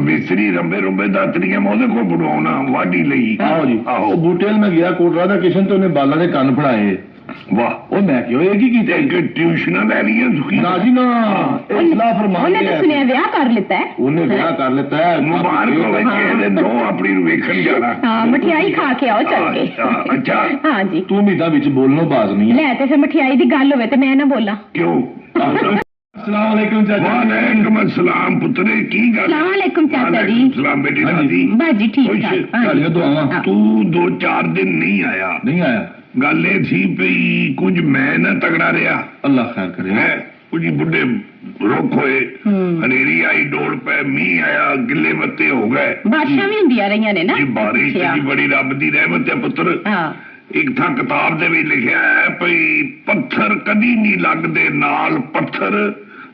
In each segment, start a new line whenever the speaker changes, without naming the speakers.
ਮਿਸਤਰੀ ਰੰਬੇ ਰੰਬੇ ਦਾਤਰੀਆਂ ਮੈਂ ਉਹਦੇ ਕੋਲ ਬਣਾਉਣਾ ਵਾਢੀ ਲਈ
ਆਹੋ ਜੀ
ਆਹੋ
ਉਹ ਬੂਟੇ ਵੱਲ ਮੈਂ ਗਿਆ ਕੋਟ ਰਾਧਾ ਕਿਸ਼ਨ ਤੇ ਉਹਨੇ ਬਾਲਾਂ ਦੇ ਕੰਨ ਫੜਾਏ
ਵਾਹ
ਉਹ ਮੈਂ ਕਿਹਾ ਇਹ ਕੀ ਕੀਤਾ
ਤੇ ਕਿ ਟਿਊਸ਼ਨਾਂ ਲੈ ਲਈਆਂ ਸੁਖੀ
ਨਾ ਜੀ ਨਾ ਇਹ ਇਸਲਾਹ ਫਰਮਾਨ
ਉਹਨੇ ਤਾਂ ਸੁਣਿਆ ਵਿਆਹ ਕਰ ਲਿੱਤਾ ਹੈ
ਉਹਨੇ ਵਿਆਹ ਕਰ ਲਿੱਤਾ ਹੈ
ਮੁਬਾਰਕ ਹੋਵੇ ਕਿਸੇ ਦੇ ਨੋ ਆਪਣੀ ਨੂੰ ਵੇਖਣ ਜਾਣਾ
ਹਾਂ ਮਠਿਆਈ ਖਾ ਕੇ ਆਓ ਚੱਲ ਕੇ
ਅੱਛਾ, ਅੱਛਾ
ਹਾਂ ਜੀ
ਤੂੰ ਵੀ ਤਾਂ ਵਿੱਚ ਬੋਲਣੋਂ ਬਾਜ਼ ਨਹੀਂ ਹੈ
ਲੈ ਤੇ ਫਿਰ ਮਠਿਆਈ ਦੀ ਗੱਲ ਹੋਵੇ ਤੇ السلام علیکم چاچا
وعلیکم
السلام کی
گل السلام علیکم چاچا جی۔,
جی۔ السلام بیٹی ہاں
جی۔ دادی باجی
ٹھیک
ہے
ہاں جی۔
ہاں۔
تو دو
چار دن
نہیں
آیا۔ نہیں آیا۔ گل تھی پئی
کچھ میں
نہ تگڑا رہیا اللہ خیر کرے۔ ہے کچھ بڈھے
روک ہوئے۔ انھیری
آئی ڈوڑ پہ می آیا
گلے
متے ہو گئے۔ بارشاں بھی ہوندیاں رہیاں نے نا؟ جی
بارش اچھا۔ دی بڑی رب دی
رحمت ہے
پتر۔
ہاں۔ ایک تھا کتاب دے بھی لکھیا
ہے
پئی پتھر کدی نہیں لگدے نال پتھر۔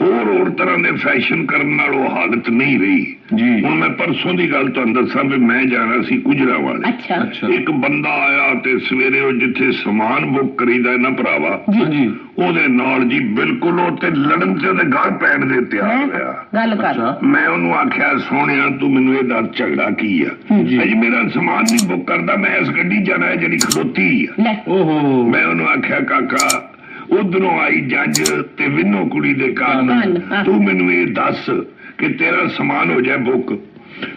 ਹੋਰ ਹੋਰ ਤਰ੍ਹਾਂ ਦੇ ਫੈਸ਼ਨ ਕਰਨ ਨਾਲ ਉਹ ਹਾਲਤ ਨਹੀਂ ਰਹੀ।
ਜੀ।
ਹੁਣ ਮੈਂ ਪਰਸੋਂ ਦੀ ਗੱਲ ਤੁਹਾਨੂੰ ਦੱਸਾਂ ਵੀ ਮੈਂ ਜਾਣਾ ਸੀ ਗੁਜਰਾ ਵਾਲੇ
ਅੱਛਾ।
ਇੱਕ ਬੰਦਾ ਆਇਆ ਤੇ ਸਵੇਰੇ ਉਹ ਜਿੱਥੇ ਸਮਾਨ ਬੁੱਕ ਕਰੀਦਾ ਨਾ ਭਰਾਵਾ
ਹਾਂਜੀ।
ਉਹਦੇ ਨਾਲ ਜੀ ਬਿਲਕੁਲ ਉਹ ਤੇ ਲੜਨ ਤੇ ਉਹਦੇ ਗਾਲ ਪੈਣ ਦੇ ਤਿਆਰ
ਹੈਂ?
ਹੋਇਆ।
ਗੱਲ ਕਰ।
ਅੱਛਾ।
ਮੈਂ ਉਹਨੂੰ ਆਖਿਆ ਸੋਹਣਿਆ ਤੂੰ ਮੈਨੂੰ ਇਹ ਦੱਸ ਝਗੜਾ ਕੀ ਆ?
ਜੀ।
ਅਜੀ ਮੇਰਾ ਸਮਾਨ ਨਹੀਂ ਬੁੱਕ ਕਰਦਾ ਮੈਂ ਇਸ ਗੱਡੀ ਜਾਣਾ ਹੈ ਜਿਹੜੀ ਖਲੋਤੀ ਆ।
ਲੈ।
ਓਹੋ।
ਮੈਂ ਉਹਨੂੰ ਆਖਿਆ ਕਾਕਾ ਉਧਰੋਂ ਆਈ ਜੱਜ ਤੇ ਵਿੰਨੋ ਕੁੜੀ ਦੇ
ਹਾਂ।
ਤੂੰ ਮੈਨੂੰ ਇਹ ਦੱਸ ਕਿ ਤੇਰਾ ਸਮਾਨ ਹੋ ਜਾਏ ਬੁੱਕ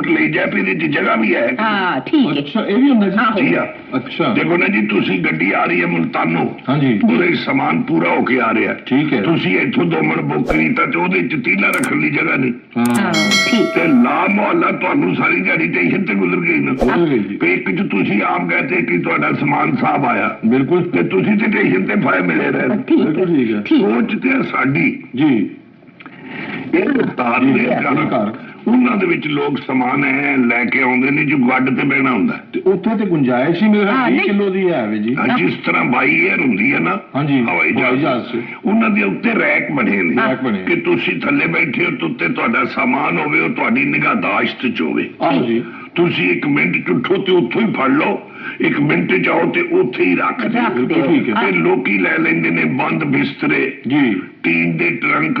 ਰਿਪੋਰਟ ਲਈ ਜਾਏ ਫਿਰ ਇਹਦੀ ਜਗ੍ਹਾ ਵੀ ਹੈ
ਹਾਂ ਠੀਕ ਹੈ।
ਅੱਛਾ ਇਹ ਵੀ ਹੁੰਦਾ ਜੀ?
ਆਹੋ।
ਜੀ ਆ।
ਅੱਛਾ।
ਦੇਖੋ ਨਾ ਜੀ ਤੁਸੀਂ ਗੱਡੀ ਆ ਰਹੀ ਹੈ ਮੁਲਤਾਨੋਂ
ਹਾਂਜੀ।
ਉਹਦੇ ਸਮਾਨ ਪੂਰਾ ਹੋ ਕੇ ਆ ਰਿਹਾ।
ਠੀਕ ਹੈ।
ਤੁਸੀਂ ਇੱਥੋਂ ਦੋ ਮਿੰਟ ਬੁੱਕ ਕੀਤਾ ਤੇ ਉਹਦੇ ਚ ਤੀਲਾ ਰੱਖਣ ਦੀ ਜਗ੍ਹਾ ਨਹੀਂ।
ਹਾਂ। ਠੀਕ।
ਤੇ ਲਾ ਮੁਹੱਲਾ ਤੁਹਾਨੂੰ ਸਾਰੀ ਦਿਹਾੜੀ ਟੈਨਸ਼ਨ ਤੇ ਗੁਜ਼ਰ ਗਈ ਨਾ।
ਜੀ।
ਇੱਕ ਚ ਤੁਸੀਂ ਆਪ ਕਹਤੇ ਕਿ ਤੁਹਾਡਾ ਸਮਾਨ ਸਾਹਿਬ ਆਇਆ।
ਬਿਲਕੁਲ।
ਤੇ ਤੁਸੀਂ ਤੇ ਟੈਨਸ਼ਨ ਤੇ ਫਾਇ ਮਿਲੇ ਰਹੇ
ਠੀਕ ਹੈ
ਠੀਕ ਹੈ।
ਠੀਕ।
ਸੋਚ ਤੇ ਸਾਡੀ।
ਜੀ।
ਇਹ ਉਤਾਰ
ਜੀ,
ਦੇ ਘਰ। ਉਹਨਾਂ ਦੇ ਵਿੱਚ ਲੋਕ ਸਮਾਨ ਹੈ ਲੈ ਕੇ ਆਉਂਦੇ ਨੇ ਜੋ ਗੱਡ ਤੇ ਬਹਿਣਾ ਹੁੰਦਾ।
ਤੇ ਉੱਥੇ ਤੇ ਗੁੰਜਾਇਸ਼ ਹੀ ਮੇਰੇ
ਹਾਂ,
20
ਨਹੀਂ।
ਕਿਲੋ ਦੀ ਹੈ ਵੇ ਜੀ।
ਹਾਂ, ਜਿਸ ਤਰ੍ਹਾਂ ਬਾਈ 에ਅਰ ਹੁੰਦੀ ਹੈ ਨਾ
ਹਾਂਜੀ
ਹਵਾਈ
ਹਵਾਈ
ਜਹਾਜ਼। ਉਹਨਾਂ ਦੇ ਉੱਤੇ ਰੈਕ ਬਣੇ ਨੇ
ਰੈਕ ਬਣੇ।
ਕਿ ਤੁਸੀਂ ਥੱਲੇ ਬੈਠੇ ਹੋ ਤੇ ਉੱਤੇ ਤੁਹਾਡਾ ਸਾਮਾਨ ਹੋਵੇ ਉਹ ਤੁਹਾਡੀ ਨਿਗਾਹਦਾਸ਼ਤ ਚ ਹੋਵੇ।
ਆਹੋ ਜੀ।
ਤੁਸੀਂ ਇੱਕ ਮਿੰਟ ਚ ਉੱਠੋ ਤੇ ਉੱਥੋਂ ਹੀ ਫੜ ਲਓ ਇੱਕ ਮਿੰਟ ਚ ਆਓ ਤੇ ਉੱਥੇ ਹੀ ਰੱਖ ਦਿਓ।
ਬਿਲਕੁਲ ਠੀਕ ਹੈ।
ਤੇ ਲੋਕੀ ਲੈ ਲੈਂਦੇ ਨੇ ਬੰਦ ਬਿਸਤਰੇ।
ਜੀ।
ਟੀਨ ਦੇ ਟਰੰਕ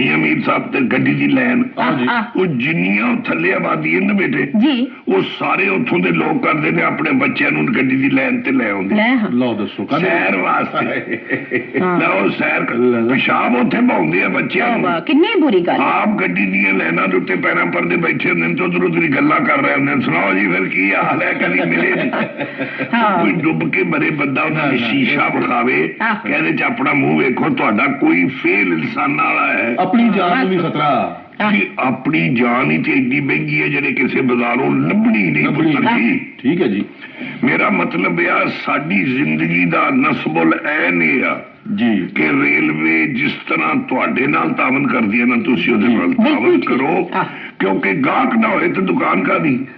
ਮੀਆਂ ਮੀਰ ਸਾਹਿਬ ਤੇ ਗੱਡੀ ਦੀ।
ਆਹ,
ਉਹ ਜਿੰਨੀਆਂ ਥੱਲੇ ਆਬਾਦੀ ਹੈ ਨਾ ਬੇਟੇ
ਜੀ।
ਉਹ ਸਾਰੇ ਉੱਥੋਂ ਦੇ ਲੋਕ ਕਰਦੇ ਨੇ ਆਪਣੇ ਬੱਚਿਆਂ ਨੂੰ ਗੱਡੀ ਦੀ ਲਾਈਨ ਤੇ ਲੈ ਆਉਂਦੇ।
ਲਓ ਦੱਸੋ
ਸੈਰ ਵਾਸਤੇ।
ਹਾਂ।
ਲਓ ਸੈਰ ਪਿਸ਼ਾਬ ਉੱਥੇ ਪਾਉਂਦੇ ਆ ਬੱਚਿਆਂ ਨੂੰ।
ਵਾਹ ਕਿੰਨੀ ਬੁਰੀ ਗੱਲ।
ਆਪ ਗੱਡੀ ਦੀਆਂ ਲਾਈਨਾਂ ਦੇ ਉੱਤੇ ਪੈਰਾਂ ਪਰਦੇ ਬੈਠੇ ਹੁੰਦੇ ਨੇ ਤੇ ਉਧਰ ਉਧਰ ਗੱਲਾਂ ਕਰ ਰਹੇ ਹੁੰਦੇ ਨੇ ਸੁਣਾਓ ਜੀ ਫਿਰ ਕੀ ਹਾਲ ਹੈ ਕਦੀ ਮਿਲੇ ਨਹੀਂ
ਹਾਂ।
ਕੋਈ ਡੁੱਬ ਕੇ ਮਰੇ ਬੰਦਾ ਉਹਨਾਂ ਨੇ ਸ਼ੀਸ਼ਾ ਵਿਖਾਵੇ। ਕਹਿੰਦੇ ਚ ਆਪਣਾ ਮੂੰਹ ਵੇਖੋ ਤੁਹਾਡਾ ਕੋਈ ਫੇਲ ਇਨਸਾਨਾਂ ਵਾਲਾ ਹੈ।
اپنی جان بھی خطرہ۔ اپنی
جان
ہی ایڈی مہنگی ہے جی کسی بازاروں لبنی نہیں ٹھیک ہے جی۔ میرا
مطلب
یہ ساری
زندگی دا نسب
العین یہ جی۔ کہ ریلوے جس طرح تواڈے نال تعاون کر
دیا
نا تسی اودے نال تعاون کرو۔ کیونکہ گاہک نہ ہوئے تو دکان کا
نہیں۔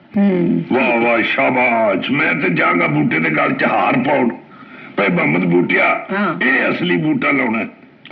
ਵਾਹ ਵਾਹ ਸ਼ਾਬਾਸ਼ ਮੈਂ ਤੇ ਜਾਗਾ ਬੂਟੇ ਦੇ ਗਲ ਚ ਹਾਰ ਪਾਉਣ ਭਈ ਮੁਹੰਮਦ ਬੂਟਿਆ
ਹਾਂ।
ਇਹ ਅਸਲੀ ਬੂਟਾ ਲਾਉਣਾ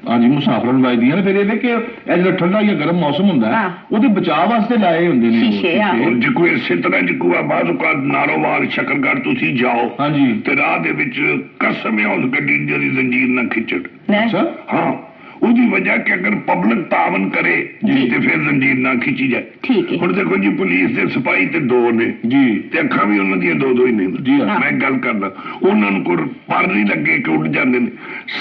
ਆਲਾ ਵਲੈਤੀ ਬੜੇ ਅੱਛੀ ਕਿਸਮ ਦੇ ਸ਼ੀਸ਼ੇ ਦੇ ਨੇ।
ਜੀ।
ਉਹਦੀਆਂ ਕੈਂਕਰਾਂ ਉੱਡ ਕੇ ਸਭ ਮੁਜ਼ਾਫਰ ਜ਼ਖਮੀ ਹੋ ਗਏ
ਹਾਂਜੀ ਮੁਸਾਫਰਾਂ ਨੂੰ ਵੱਜਦੀਆਂ ਨੇ ਫਿਰ ਇਹ ਕਿ ਇਹ ਜਿਹੜਾ ਠੰਡਾ ਜਾਂ ਗਰਮ ਮੌਸਮ ਹੁੰਦਾ ਹੈ
ਹਾਂ।
ਉਹਦੇ ਬਚਾਅ ਵਾਸਤੇ ਲਾਏ ਹੁੰਦੇ ਨੇ ਉਹ
ਸ਼ੀਸ਼ੇ, ਹਾਂ।
ਹੁਣ ਜੇ ਕੋਈ ਇਸੇ ਤਰ੍ਹਾਂ ਜੇ ਕੋਈ ਬਾਜ਼ੂਕਾ ਨਾਰੋਵਾਲ ਸ਼ਕਰਗੜ ਤੁਸੀਂ ਜਾਓ
ਹਾਂਜੀ
ਤੇ ਰਾਹ ਦੇ ਵਿੱਚ ਕਸਮ ਹੈ ਉਸ ਗੱਡੀ ਦੀ ਜ਼ੰਜੀਰ ਨਾ ਖਿੱਚਣ
ਲੈ
ਅੱਛਾ
ਹਾਂ ਉਹਦੀ ਵਜ੍ਹਾ ਕਿ ਅਗਰ ਪਬਲਿਕ ਤਾਵਨ ਕਰੇ
ਜੀ।
ਤੇ ਫਿਰ ਜ਼ੰਜੀਰ ਨਾ ਖਿੱਚੀ ਜਾਏ
ਠੀਕ ਹੈ
ਹੁਣ ਦੇਖੋ ਜੀ ਪੁਲਿਸ ਦੇ ਸਿਪਾਹੀ ਤੇ ਦੋ ਨੇ
ਜੀ
ਤੇ ਅੱਖਾਂ ਵੀ ਉਹਨਾਂ ਦੀਆਂ ਦੋ ਦੋ ਹੀ ਨੇ
ਜੀ ਹਾਂ।
ਮੈਂ ਗੱਲ ਕਰਦਾ ਉਹਨਾਂ ਨੂੰ ਕੋਈ ਪਰ ਨਹੀਂ ਲੱਗੇ ਕਿ ਉੱਡ ਜਾਂਦੇ ਨੇ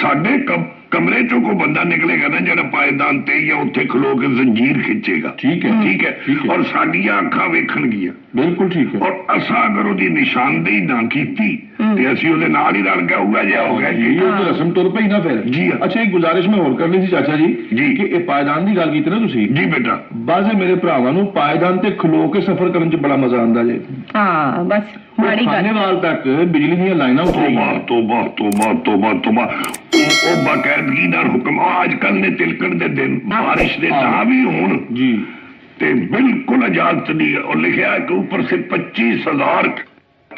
ਸਾਡੇ ਕਮ- ਕਮਰੇ ਚੋਂ ਕੋਈ ਬੰਦਾ ਨਿਕਲੇਗਾ ਨਾ ਜਿਹੜਾ ਪਾਇਦਾਨ ਤੇ ਜਾਂ ਉੱਥੇ ਖਲੋ ਕੇ ਜ਼ੰਜੀਰ ਖਿੱਚੇਗਾ
ਠੀਕ ਹੈ
ਠੀਕ ਹੈ
ਠੀਕ ਹੈ।
ਔਰ ਸਾਡੀਆਂ ਅੱਖਾਂ ਵੇਖਣਗੀਆਂ
ਬਿਲਕੁਲ ਠੀਕ ਹੈ
ਔਰ ਅਸਾਂ ਅਗਰ ਉਹਦੀ ਨਿਸ਼ਾਨਦੇਹੀ ਨਾ ਕੀਤੀ
ਹਮ।
ਤੇ ਅਸੀਂ ਉਹਦੇ ਨਾਲ ਹੀ ਰਲ ਗਿਆ ਹੋਊਗਾ ਜੇ ਹੋ ਗਿਆ
ਜੀ। ਇਹ ਤਾਂ ਰਸਮ ਤੁਰ ਪਈ ਨਾ ਫਿਰ।
ਜੀ।
ਅੱਛਾ ਇੱਕ ਗੁਜ਼ਾਰਿਸ਼ ਮੈਂ ਹੋਰ ਕਰਨੀ ਸੀ ਚਾਚਾ ਜੀ ਕਿ ਇਹ ਪਾਇਦਾਨ ਦੀ ਗੱਲ ਕੀਤੀ ਨਾ ਤੁਸੀਂ?
ਜੀ ਬੇਟਾ।
ਬਾਜ਼ੇ ਮੇਰੇ ਭਰਾਵਾਂ ਨੂੰ ਪਾਇਦਾਨ ਤੇ ਖਲੋ ਕੇ ਸਫ਼ਰ ਕਰਨ 'ਚ ਬੜਾ ਮਜ਼ਾ ਆਉਂਦਾ ਜੇ।
ਹਾਂ ਬਸ ਮਾੜੀ ਗੱਲ।
ਖਾਨੇਵਾਲ ਤੱਕ ਬਿਜਲੀ ਦੀਆਂ ਲਾਈਨਾਂ ਉੱਠੀਆਂ
ਤੋਬਾ ਤੋਬਾ ਤੋਬਾ ਤੋਬਾ ਉਹ ਬਕਾਇਦਗੀ ਨਾਲ ਹੁਕਮ ਅੱਜ ਕੱਲ ਨੇ ਤਿਲਕਣ ਦੇ ਦਿਨ ਬਾਰਿਸ਼ ਦੇ ਤਾਂ ਵੀ ਹੋਣ।
ਜੀ।
ਤੇ ਬਿਲਕੁਲ
ਇਜਾਜ਼ਤ ਨਹੀਂ
ਹੈ
ਉਹ
ਲਿਖਿਆ ਕਿ ਉੱਪਰ ਸੇ
25000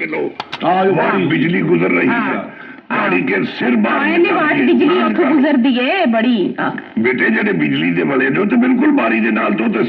کے لو ہاں۔ بجلی
گزر رہی ہے۔
ہاں۔
گاڑی
کے
سر بجلی گزر دیئے بڑی۔
ہاں۔ بیٹے جڑے بجلی دے والے نے تو بلکل باری دے نال تو تو